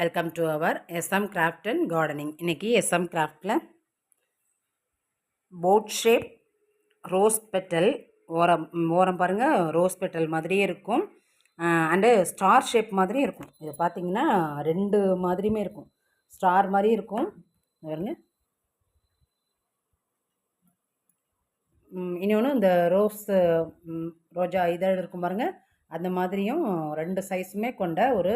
Welcome to our SM craft and gardening இன்றைக்கி SM கிராஃப்டில் boat shape rose petal ஓரம் ஓரம் பாருங்கள் ரோஸ் பெட்டல் மாதிரியே இருக்கும். அண்டு ஸ்டார் ஷேப் மாதிரியும் இருக்கும். இது பார்த்தீங்கன்னா ரெண்டு மாதிரியுமே இருக்கும். ஸ்டார் மாதிரி இருக்கும். பாருங்க. இன்னொன்று இந்த ரோஸ் ரோஜா இதழ் இருக்கும் பாருங்கள் அந்த மாதிரியும் ரெண்டு சைஸுமே கொண்ட ஒரு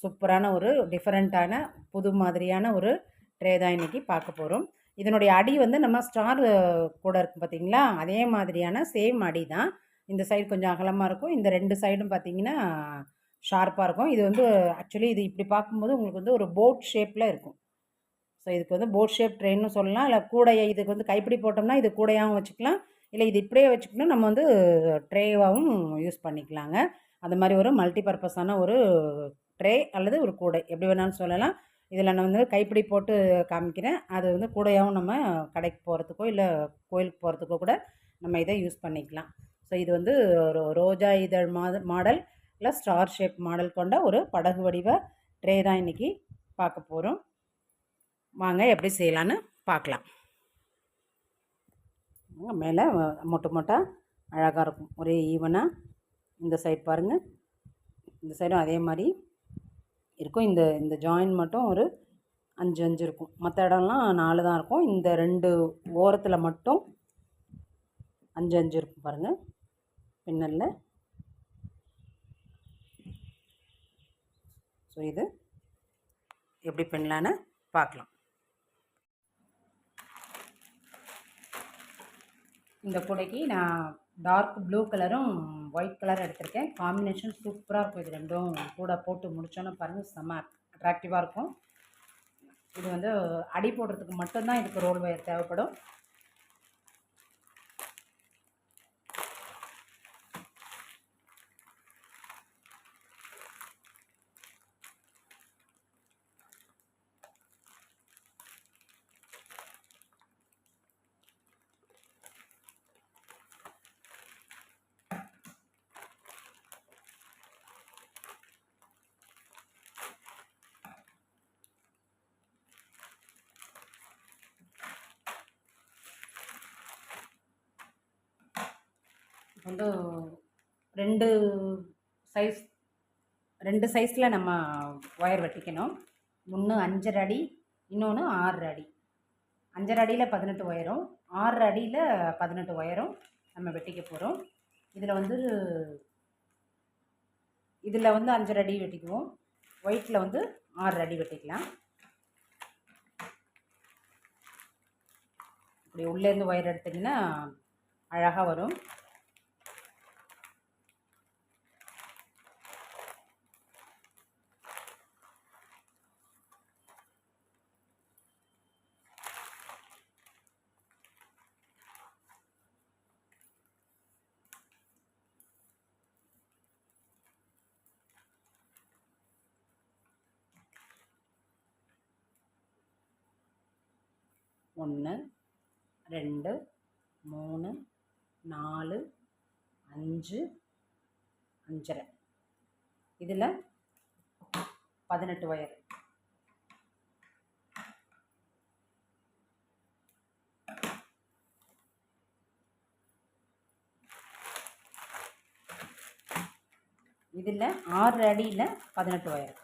சூப்பரான ஒரு டிஃப்ரெண்ட்டான புது மாதிரியான ஒரு ட்ரே தான் இன்றைக்கி பார்க்க போகிறோம் இதனுடைய அடி வந்து நம்ம ஸ்டார் கூட இருக்கும் பார்த்தீங்களா அதே மாதிரியான சேம் அடி தான். இந்த சைடு கொஞ்சம் அகலமாக இருக்கும். இந்த ரெண்டு சைடும் பார்த்தீங்கன்னா ஷார்ப்பாக இருக்கும். இது வந்து ஆக்சுவலி இது இப்படி பார்க்கும்போது உங்களுக்கு வந்து ஒரு போட் ஷேப்பில் இருக்கும். ஸோ இதுக்கு வந்து போட் ஷேப் ட்ரெயின்னு சொல்லலாம். இல்லை கூடையை இதுக்கு வந்து கைப்பிடி போட்டோம்னா இது கூடையாகவும் வச்சுக்கலாம். இல்லை இது இப்படியே வச்சுக்கணும். நம்ம வந்து ட்ரேவாகவும் யூஸ் பண்ணிக்கலாங்க. அந்த மாதிரி ஒரு மல்டி பர்பஸான ஒரு ட்ரே அல்லது ஒரு கூடை. எப்படி வேணாலும் சொல்லலாம். இதில் நான் வந்து கைப்பிடி போட்டு காமிக்கிறேன். அது வந்து கூடையாகவும் நம்ம கடைக்கு போகிறதுக்கோ இல்லை கோயிலுக்கு போகிறதுக்கோ கூட நம்ம இதை யூஸ் பண்ணிக்கலாம். ஸோ இது வந்து ஒரு ரோஜா இதழ் மாத மாடல் இல்லை ஸ்டார் ஷேப் மாடல் கொண்ட ஒரு படகு வடிவ ட்ரே தான் இன்றைக்கி பார்க்க போகிறோம் வாங்க எப்படி செய்யலான்னு பார்க்கலாம். மேலே மொட்டை மொட்டை அழகாக இருக்கும். ஒரே ஈவனாக இந்த சைட் பாருங்கள் இந்த சைடும் அதே மாதிரி. இருக்கும். இந்த இந்த ஜாயின் மட்டும் ஒரு அஞ்சு அஞ்சு இருக்கும். மற்ற இடம்லாம் நாலு தான் இருக்கும். இந்த ரெண்டு ஓரத்தில் மட்டும் அஞ்சு அஞ்சு இருக்கும் பாருங்கள் பின்னலில். ஸோ இது எப்படி பின்னலான்னு பார்க்கலாம். இந்த கூடைக்கு நான் டார்க் ப்ளூ கலரும் ஒயிட் கலர் எடுத்திருக்கேன். காம்பினேஷன் சூப்பராக இருக்கும் இது ரெண்டும். கூட போட்டு முடித்தோன்னு பாருங்கள் செம்ம அட்ராக்டிவாக இருக்கும். இது வந்து அடி போடுறதுக்கு மட்டும்தான் இதுக்கு ரோல் ஒயர் தேவைப்படும். வந்து ரெண்டு சைஸ் ரெண்டு சைஸில் நம்ம ஒயர் வெட்டிக்கணும். ஒன்று அஞ்சரை அடி இன்னொன்று ஆறு அடி. அஞ்சரை அடியில் பதினெட்டு ஒயரும் ஆறு அடியில் பதினெட்டு ஒயரும் நம்ம வெட்டிக்க போகிறோம் இதில் வந்து இதில் வந்து அஞ்சரை அடி வெட்டிக்குவோம். ஒயிட்டில் வந்து ஆறு அடி வெட்டிக்கலாம். இப்படி உள்ளேருந்து ஒயர் எடுத்திங்கன்னா அழகாக வரும். ஒன்று ரெண்டு மூணு நாலு அஞ்சு அஞ்சரை. இதில் பதினெட்டு ஒயர் இதில் ஆறு அடியில் பதினெட்டு ஒயர்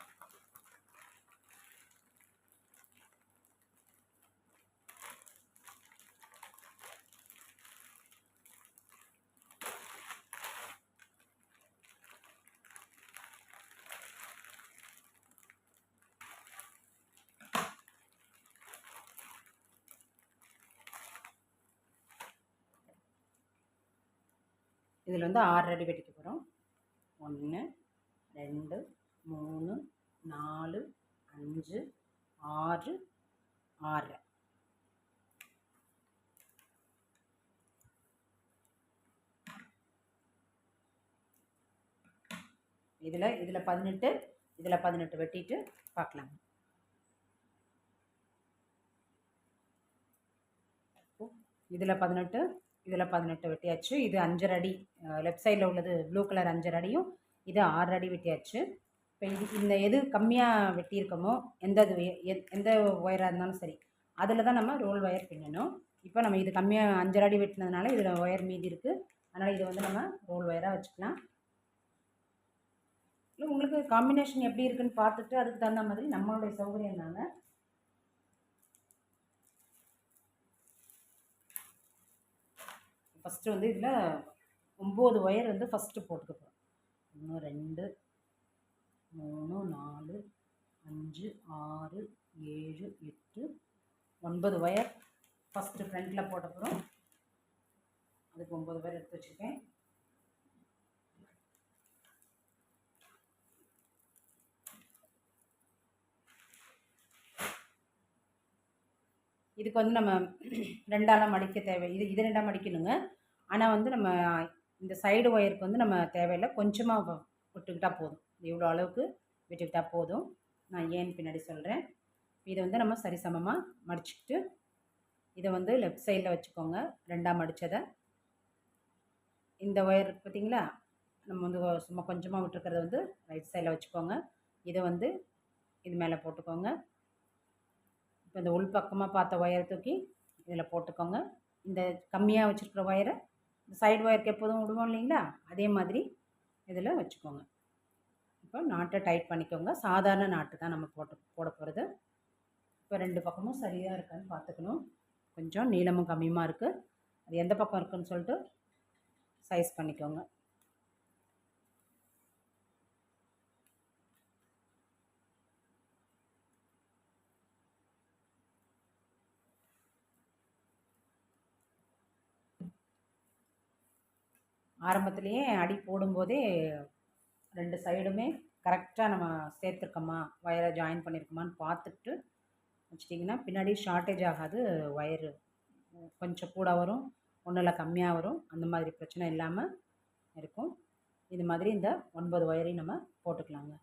இதில் வந்து ஆறு அடி வெட்டிக்க போகிறோம். ஒன்று ரெண்டு மூணு நாலு அஞ்சு ஆறு ஆறு இதில் இதில் பதினெட்டு இதில் பதினெட்டு வெட்டிட்டு பார்க்கலாம். இதில் பதினெட்டு இதில் பதினெட்டு வெட்டியாச்சு. இது அஞ்சரை அடி லெஃப்ட் சைடில் உள்ளது ப்ளூ கலர் அஞ்சரை அடியும் இது ஆறு அடி வெட்டியாச்சு. இப்போ இது இந்த எது கம்மியாக வெட்டியிருக்கோமோ எந்த இது எந்த ஒயராக இருந்தாலும் சரி அதில் தான் நம்ம ரோல் ஒயர் பின்னணும். இப்போ நம்ம இது கம்மியாக அஞ்சரை அடி வெட்டினதுனால இதில் ஒயர் மீதி இருக்குது அதனால் இதை வந்து நம்ம ரோல் ஒயராக வச்சுக்கலாம். இல்லை உங்களுக்கு காம்பினேஷன் எப்படி இருக்குன்னு பார்த்துட்டு அதுக்கு தகுந்த மாதிரி நம்மளுடைய சௌகரியம் தாங்க. ஃபஸ்ட்டு வந்து இதில் ஒம்பது ஒயர் வந்து ஃபஸ்ட்டு போட்டுக்க போகிறோம் ஒன்று ரெண்டு மூணு நாலு அஞ்சு ஆறு ஏழு எட்டு ஒன்பது ஒயர் ஃபஸ்ட்டு ஃப்ரண்ட்டில் போட்ட போகிறோம் அதுக்கு ஒம்பது ஒயர் எடுத்து வச்சுருக்கேன். இதுக்கு வந்து நம்ம ரெண்டாலாம் மடிக்க தேவை. இது இது ரெண்டாக மடிக்கணுங்க. ஆனால் வந்து நம்ம இந்த சைடு ஒயருக்கு வந்து நம்ம தேவையில்லை. கொஞ்சமாக விட்டுக்கிட்டால் போதும். இவ்வளோ அளவுக்கு விட்டுக்கிட்டால் போதும். நான் ஏன்னு பின்னாடி சொல்கிறேன் இதை வந்து நம்ம சரிசமமாக மடிச்சுக்கிட்டு இதை வந்து லெஃப்ட் சைடில் வச்சுக்கோங்க. ரெண்டாக மடித்ததை இந்த ஒயர் பார்த்திங்களா பார்த்தீங்களா நம்ம வந்து சும்மா கொஞ்சமாக விட்டுருக்கிறத வந்து ரைட் சைடில் வச்சுக்கோங்க. இதை வந்து இது மேலே போட்டுக்கோங்க. இப்போ இந்த உள்பக்கமாக பார்த்த ஒயரை தூக்கி இதில் போட்டுக்கோங்க. இந்த கம்மியாக வச்சுருக்கிற ஒயரை சைடு ஒயருக்கு எப்போதும் விடுவோம் இல்லைங்களா? அதே மாதிரி இதில் வச்சுக்கோங்க. இப்போ நாட்டை டைட் பண்ணிக்கோங்க. சாதாரண நாட்டு தான் நம்ம போட்டு போட போகிறது இப்போ ரெண்டு பக்கமும் சரியாக இருக்கான்னு பார்த்துக்கணும். கொஞ்சம் நீளமும் கம்மியமாக இருக்குது அது எந்த பக்கம் இருக்குன்னு சொல்லிட்டு சைஸ் பண்ணிக்கோங்க. ஆரம்பத்துலேயே அடி போடும்போதே ரெண்டு சைடுமே கரெக்டாக நம்ம சேர்த்துருக்கோமா? ஒயரை ஜாயின் பண்ணியிருக்கோமான்னு பார்த்துட்டு வச்சிட்டிங்கன்னா பின்னாடி ஷார்ட்டேஜ் ஆகாது ஒயரு கொஞ்சம் கூட வரும் ஒன்றில் கம்மியாக வரும் அந்த மாதிரி பிரச்சனை இல்லாமல் இருக்கும். இது மாதிரி இந்த ஒன்பது ஒயரையும் நம்ம போட்டுக்கலாங்க.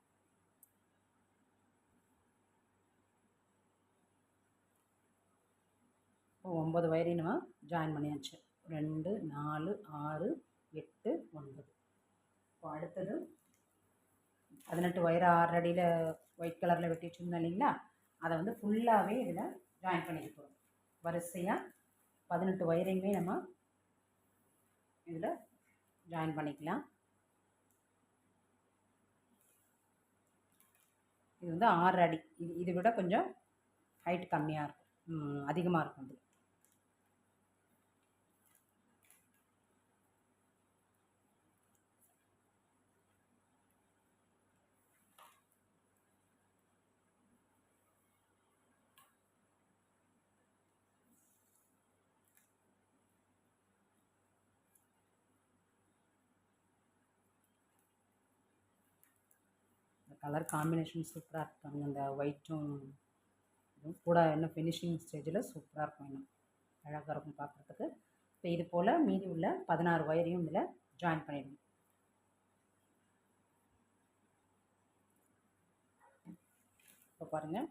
ஒம்பது ஒயரையும் நம்ம ஜாயின் பண்ணியாச்சு. ரெண்டு நாலு ஆறு எட்டு ஒன்பது. இப்போ அடுத்தது பதினெட்டு ஒயரை ஆறு அடியில் ஒயிட் கலரில் வெட்டி வச்சுருந்தோம் இல்லைங்களா? அதை வந்து ஃபுல்லாகவே இதில் ஜாயின் பண்ணிக்க போகிறோம் வரிசையாக பதினெட்டு ஒயரையுமே நம்ம இதில் ஜாயின் பண்ணிக்கலாம். இது வந்து ஆறு அடி இது இதை விட கொஞ்சம் ஹைட் கம்மியாக இருக்கும். அதிகமாக இருக்கும் இது கலர் காம்பினேஷன் சூப்பராக இருக்காங்க இந்த ஒயிட்டும் இதுவும் கூட இன்னும் ஃபினிஷிங் ஸ்டேஜில் சூப்பராக இருக்கும் இன்னும். அழகாக இருக்கும் பார்க்குறதுக்கு இப்போ இது போல் மீதி உள்ள பதினாறு ஒயரையும் இதில் ஜாயின் பண்ணிடணும். இப்போ பாருங்கள்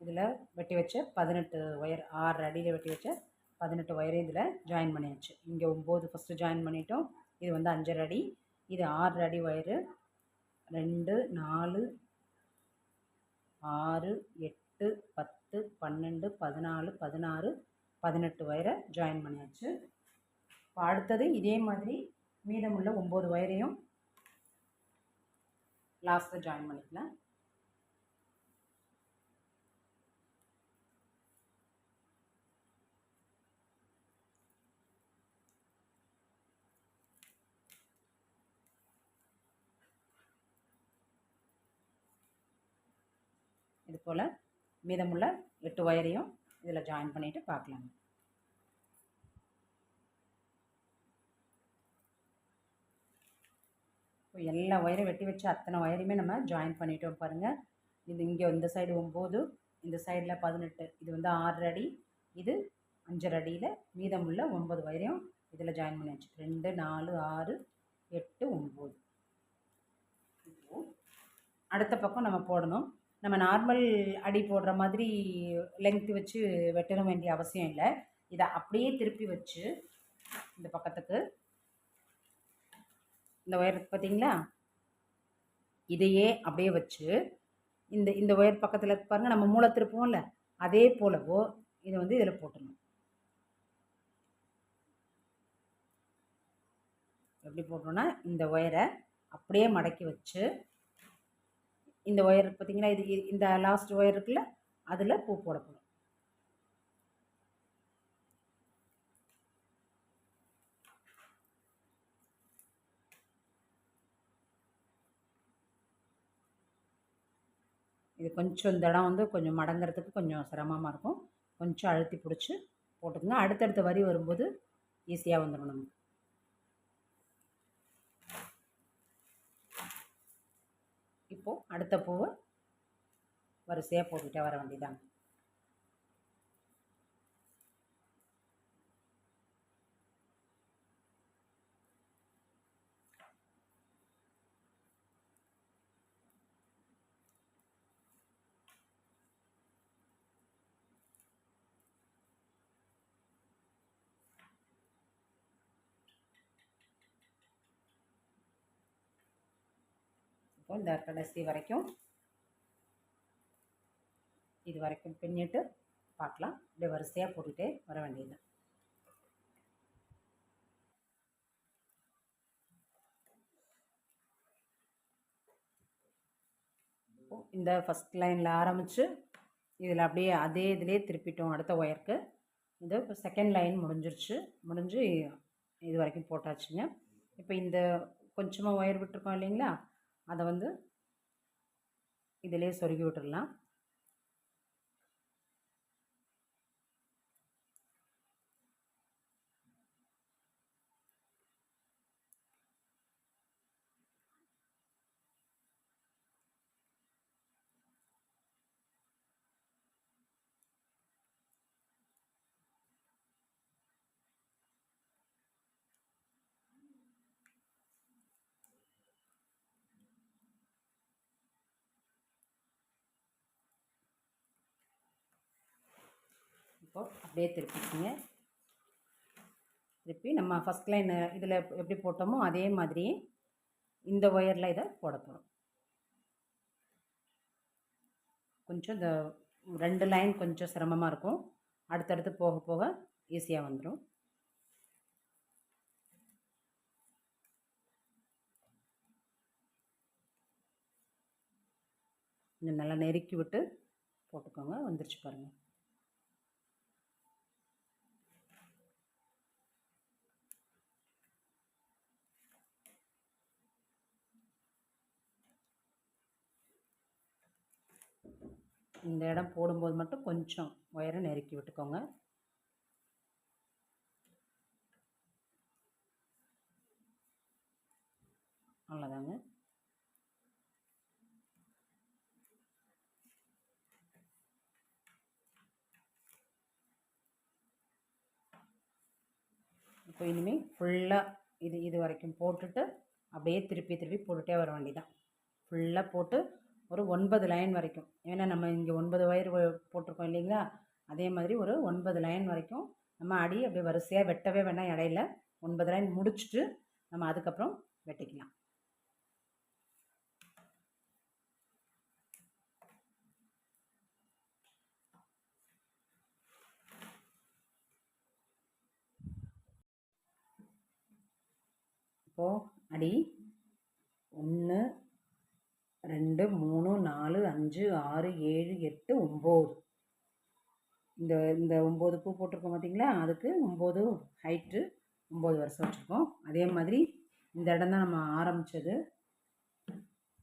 இதில் வெட்டி வச்ச பதினெட்டு ஒயர் ஆறு அடியில் வெட்டி வச்ச பதினெட்டு ஒயரையும் இதில் ஜாயின் பண்ணியாச்சு. இங்கே ஒம்பது ஃபஸ்ட்டு ஜாயின் பண்ணிட்டோம். இது வந்து அஞ்சரை அடி. இது ஆறு அடி ஒயரு ரெண்டு நாலு ஆறு எட்டு பத்து பன்னெண்டு பதினாலு பதினாறு பதினெட்டு ஒயரை ஜாயின் பண்ணியாச்சு. இப்போ அடுத்தது இதே மாதிரி மீதமுள்ள ஒம்பது ஒயரையும் லாஸ்ட்டில் ஜாயின் பண்ணிக்கலாம். இது போல் மீதமுள்ள எட்டு ஒயரையும் இதில் ஜாயின் பண்ணிவிட்டு பார்க்கலாங்க இப்போ எல்லா ஒயரும் வெட்டி வச்சு அத்தனை ஒயரையுமே நம்ம ஜாயின் பண்ணிட்டோம் பாருங்கள் இது இங்கே இந்த சைடு ஒம்பது இந்த சைடில் பதினெட்டு இது வந்து ஆறு அடி இது அஞ்சரை அடியில் மீதமுள்ள ஒம்பது ஒயரையும் இதில் ஜாயின் பண்ணியாச்சு ரெண்டு நாலு ஆறு எட்டு ஒம்பது. அடுத்த பக்கம் நம்ம போடணும். நம்ம நார்மல் அடி போடுற மாதிரி லெங்க்த் வச்சு வெட்டணும் வேண்டிய அவசியம் இல்லை. இதை அப்படியே திருப்பி வச்சு இந்த பக்கத்துக்கு இந்த ஒயர் பார்த்தீங்களா இதையே அப்படியே வச்சு இந்த இந்த ஒயர் பக்கத்தில் பாருங்கள் நம்ம மூளை திருப்போம்ல அதே போலவோ இதை வந்து இதில் போட்டுடணும். எப்படி போட்டோன்னா இந்த ஒயரை அப்படியே மடக்கி வச்சு இந்த ஒயர் பார்த்திங்கன்னா இது இந்த லாஸ்ட் ஒயர் இருக்குல்ல அதில் பூ போட போகிறோம் இது கொஞ்சம் இந்த இடம் வந்து கொஞ்சம் மடங்கிறதுக்கு கொஞ்சம் சிரமமாக இருக்கும். கொஞ்சம் அழுத்தி பிடிச்சி போட்டுக்கோங்க. அடுத்தடுத்த வரி வரும்போது ஈஸியாக வந்துடும் நமக்கு. இப்போது அடுத்த பூவை வரிசையாக போட்டுக்கிட்டே வர வேண்டியதாங்க இருக்கும். இந்த கடைசி வரைக்கும். இது வரைக்கும் பின்னிட்டு பார்க்கலாம். இப்படி வரிசையாக போட்டுகிட்டே வர வேண்டியது. இந்த ஃபஸ்ட் லைனில் ஆரம்பித்து இதில் அப்படியே அதே இதிலே திருப்பிட்டோம். அடுத்த ஒயருக்கு. இது இப்போ செகண்ட் லைன் முடிஞ்சிருச்சு. முடிஞ்சு இது வரைக்கும் போட்டாச்சுங்க. இப்போ இந்த கொஞ்சமாக ஒயர் விட்டுருக்கோம் இல்லைங்களா? அதை வந்து இதிலே சொருகி விட்டுடலாம். இப்போது அப்படியே திருப்பிக்கிங்க. திருப்பி நம்ம ஃபஸ்ட் லைன் இதில் எப்படி போட்டோமோ அதே மாதிரி இந்த ஒயரில் இதை போட போகிறோம் கொஞ்சம் இந்த ரெண்டு லைன் கொஞ்சம் சிரமமாக இருக்கும். அடுத்தடுத்து போக போக ஈஸியாக வந்துடும் கொஞ்சம் நல்லா நெருக்கி விட்டு போட்டுக்கோங்க. வந்துருச்சு பாருங்கள் இந்த இடம் போடும்போது மட்டும் கொஞ்சம் ஒயரை நெருக்கி விட்டுக்கோங்க. அவ்வளோதாங்க. இப்போ இனிமேல் ஃபுல்லாக இது இது வரைக்கும் போட்டுட்டு அப்படியே திருப்பி திருப்பி போட்டுகிட்டே வர வேண்டிதான் ஃபுல்லாக போட்டு ஒரு ஒன்பது லைன் வரைக்கும். ஏன்னா நம்ம இங்கே ஒன்பது ஒயர் போட்டிருக்கோம் இல்லைங்களா? அதே மாதிரி ஒரு ஒன்பது லைன் வரைக்கும் நம்ம அடி அப்படியே வரிசையாக வெட்டவே வேணாம் இடையில. ஒன்பது லைன் முடிச்சுட்டு நம்ம அதுக்கப்புறம் வெட்டிக்கலாம். இப்போது அடி ஒன்று ரெண்டு மூணு நாலு அஞ்சு ஆறு ஏழு எட்டு ஒம்பது. இந்த இந்த ஒம்பது பூ போட்டிருக்கோம் பார்த்தீங்களா அதுக்கு ஒம்பது ஹைட்டு ஒம்பது வருஷம் வச்சுருக்கோம். அதே மாதிரி இந்த இடம் தான் நம்ம ஆரம்பித்தது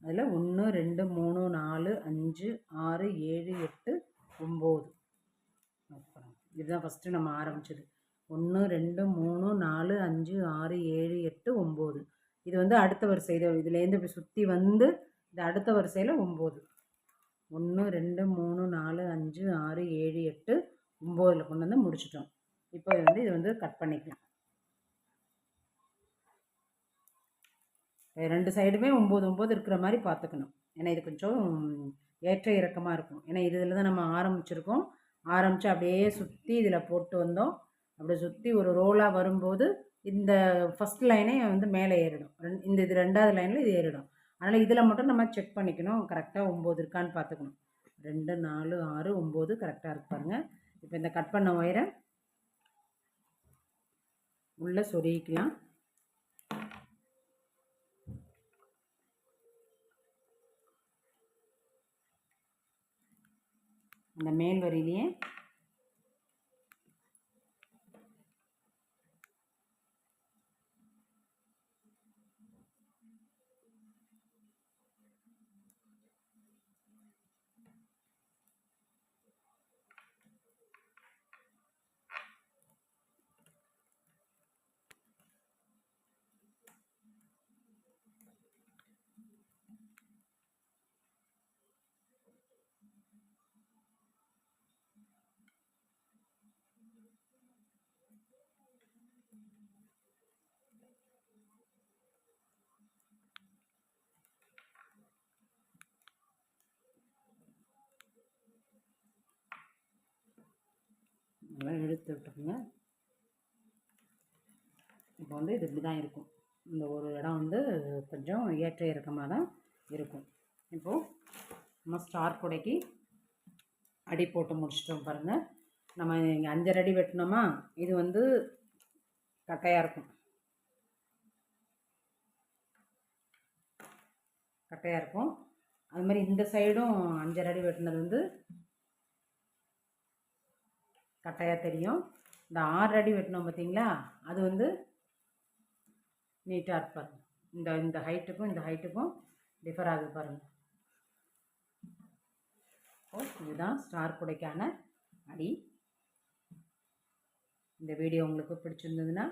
அதில் ஒன்று ரெண்டு மூணு நாலு அஞ்சு ஆறு ஏழு எட்டு ஒம்பது. இதுதான் ஃபஸ்ட்டு நம்ம ஆரம்பித்தது ஒன்று ரெண்டு மூணு நாலு அஞ்சு ஆறு ஏழு எட்டு ஒம்பது. இது வந்து அடுத்த வரிசை. இது இதுலேருந்து இப்படி சுற்றி வந்து இந்த அடுத்த வரிசையில் ஒம்பது. ஒன்று ரெண்டு மூணு நாலு அஞ்சு ஆறு ஏழு எட்டு ஒம்போதில் கொண்டு வந்து முடிச்சிட்டோம். இப்போ வந்து இது வந்து கட் பண்ணிக்கலாம். ரெண்டு சைடுமே ஒம்பது ஒம்பது இருக்கிற மாதிரி பார்த்துக்கணும். ஏன்னா இது கொஞ்சம் ஏற்ற இறக்கமாக இருக்கும். ஏன்னா இதில் தான் நம்ம ஆரம்பிச்சிருக்கோம். ஆரம்பித்து அப்படியே சுற்றி இதில் போட்டு வந்தோம். அப்படி சுற்றி ஒரு ரோலாக வரும்போது இந்த ஃபஸ்ட் லைனே வந்து மேலே ஏறிடும். இந்த இது ரெண்டாவது லைனில் இது ஏறிடும். அதனால் இதில் மட்டும் நம்ம செக் பண்ணிக்கணும். கரெக்டாக ஒம்பது இருக்கான்னு பார்த்துக்கணும். ரெண்டு நாலு ஆறு ஒம்பது கரெக்டாக இருக்கு பாருங்கள் இப்போ இந்த கட் பண்ண ஒயரை உள்ளே சொருகிக்கலாம். அந்த மேல் வரியிலேயே நல்லா இழுத்து விட்டுருங்க. இப்போ வந்து இது இப்படி தான் இருக்கும். இந்த ஒரு இடம் வந்து கொஞ்சம் ஏற்ற இறக்கமாக தான் இருக்கும். இப்போது நம்ம ஸ்டார் குடைக்கு அடி போட்டு முடிச்சிட்டோம் பாருங்கள் நம்ம இங்கே அஞ்சரை அடி வெட்டினோமா இது வந்து கட்டையாக இருக்கும். கட்டையாக இருக்கும். அது மாதிரி இந்த சைடும் அஞ்சரை அடி வெட்டினது வந்து கட்டையாக தெரியும். இந்த ஆறு அடி வெட்டினோம் பார்த்தீங்களா அது வந்து நீட்டாக இருப்பார் இந்த இந்த ஹைட்டுக்கும் இந்த ஹைட்டுக்கும் டிஃபர் ஆகுது பாருங்கள் ஓ இதுதான் ஸ்டார் குடைக்கான அடி. இந்த வீடியோ உங்களுக்கு பிடிச்சிருந்ததுன்னா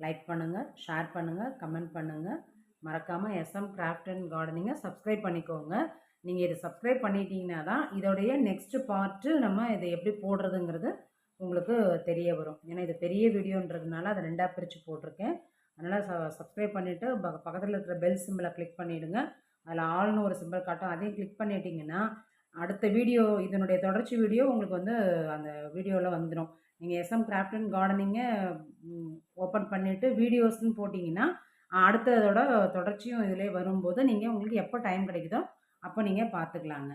லைக் பண்ணுங்கள் ஷேர் பண்ணுங்கள் கமெண்ட் பண்ணுங்கள் மறக்காமல் எஸ்எம் கிராஃப்ட் அண்ட் கார்டனிங்கை சப்ஸ்கிரைப் பண்ணிக்கோங்க. நீங்கள் இதை சப்ஸ்கிரைப் பண்ணிட்டீங்கன்னா தான் இதோடைய நெக்ஸ்ட்டு பார்ட்டு நம்ம இதை எப்படி போடுறதுங்கிறது உங்களுக்கு தெரிய வரும். ஏன்னா இது பெரிய வீடியோன்றதுனால அதை ரெண்டாக பிரித்து போட்டிருக்கேன். அதனால் ச சப்ஸ்கிரைப் பண்ணிவிட்டு ப பக்கத்தில் இருக்கிற பெல் சிம்பிளை கிளிக் பண்ணிவிடுங்க அதில் ஆள்னு ஒரு சிம்பிள் காட்டும். அதையும் கிளிக் பண்ணிட்டீங்கன்னா அடுத்த வீடியோ இதனுடைய தொடர்ச்சி வீடியோ உங்களுக்கு வந்து அந்த வீடியோவில் வந்துடும் நீங்கள் எஸ்எம் கிராஃப்ட் அண்ட் கார்டனிங்கை ஓப்பன் பண்ணிவிட்டு வீடியோஸ்ன்னு போட்டிங்கன்னா அடுத்ததோட தொடர்ச்சியும் இதிலே வரும்போது நீங்கள் உங்களுக்கு எப்போ டைம் கிடைக்குதோ அப்போ நீங்கள் பார்த்துக்கலாங்க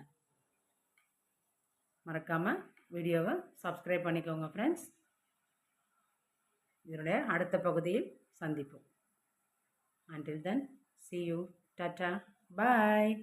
மறக்காமல் வீடியோவை சப்ஸ்கிரைப் பண்ணிக்கோங்க ஃப்ரெண்ட்ஸ் இதனுடைய அடுத்த பகுதியில் சந்திப்போம். Until then see you tata bye